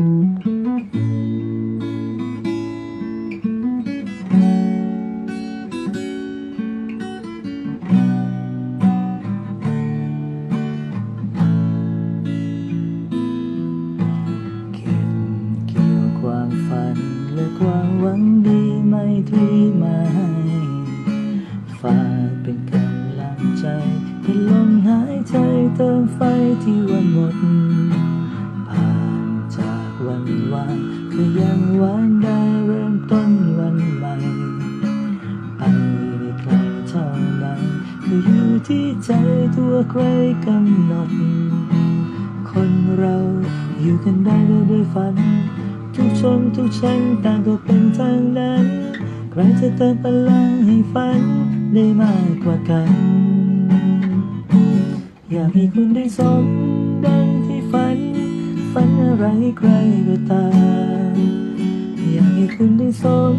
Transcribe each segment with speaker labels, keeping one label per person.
Speaker 1: เก็บเกี่ยวความฝันและความหวังดีไม่ตรีมาให้ฝากเป็นกำลังใจ เป็นลมหายใจเติมไฟที่วันหมด วันวานก็ยังหวานได้เริ่มต้นวันใหม่ไปได้ไกลเท่านั้นก็อยู่ที่ใจตัวใครกำหนด คนเราอยู่กันได้ด้วยด้วยฝัน ทุกชนทุกชั้นต่างก็เป็นทางนั้น ใครจะเติมพลังให้ฝันได้มากกว่ากัน อยากให้คุณได้สมดังที่ฝัน ฝันอะไรใครก็ตามอยากให้คุณได้สม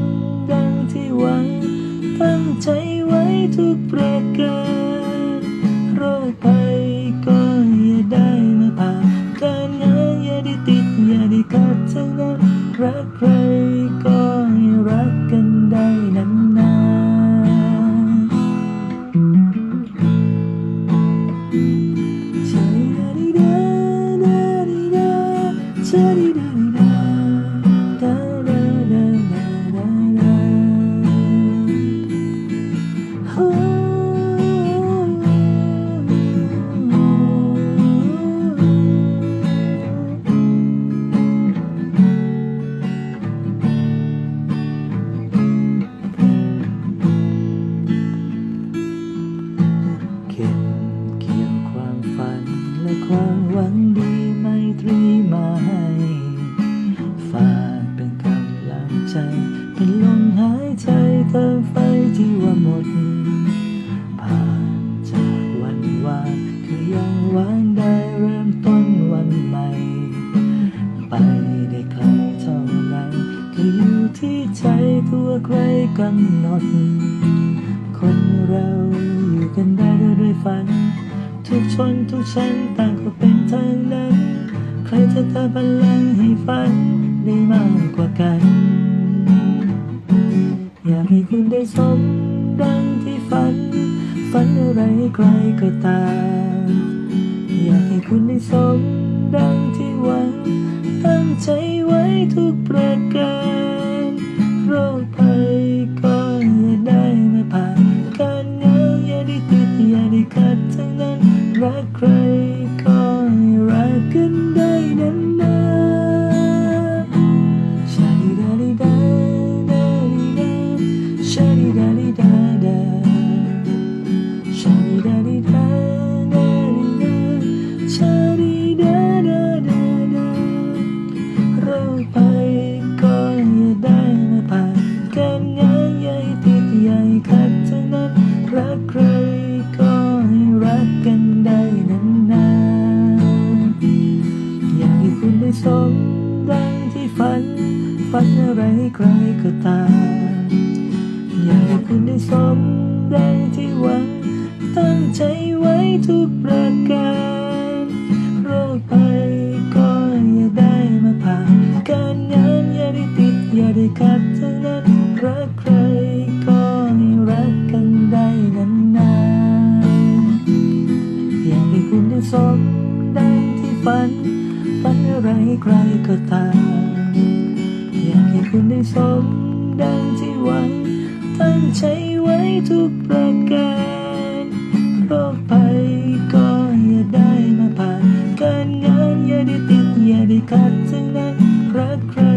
Speaker 1: ดังที่หวัง ตั้งใจไว้ทุกประการ ใจ เป็นลมหายใจเติมไฟที่ว่าหมด ผ่านจากวันวานคือยังหวานได้เริ่มต้นวันใหม่ ไปได้ไกลเท่านั้นก็อยู่ที่ใจตัวใครกำหนด คนเราอยู่กันได้ด้วยด้วยฝัน ทุกชนทุกชั้นต่างก็เป็นทางนั้น ใครจะเติมพลังให้ฝันได้มากกว่ากัน อยากให้คุณได้สมดังที่ฝัน ฝันอะไรใครก็ตามอยากให้คุณได้สมดังที่หวัง ตั้งใจไว้ทุกประการโรคภัยก็อย่าได้มาผ่านการงาอย่าได้ติดอย่าได้ขัดทั้งนั้นรักใคร ดิดาดิดาดาชาดิดาดิดาดาดิดาชาดิดาดาดาดาโรคภัยก็อย่าได้มาผ่านการงานใหญ่ติดใหญ่ขัดทั้งนั้นรักใครก็ให้รักกันได้นานๆอยากให้คุณได้สมดังที่ฝัน ฝันอะไรใครก็ตาม อยากให้คุณได้สมดังที่หวังตั้งใจไว้ทุกประการโรคภัยก็อย่าได้มาผ่านการงานอย่าได้ติดอย่าได้ขัดทั้งนั้นรักใครก็ให้รักกันได้นานๆอยากให้คุณได้สมดังที่ฝันฝันอะไรใครก็ตามอยากให้คุณได้สมดังที่หวัง ตั้งใจไว้ทุกประการโรคภัยก็อย่าได้มาผ่าน การงานอย่าได้ติดอย่าได้ขัดทั้งนั้นรักใคร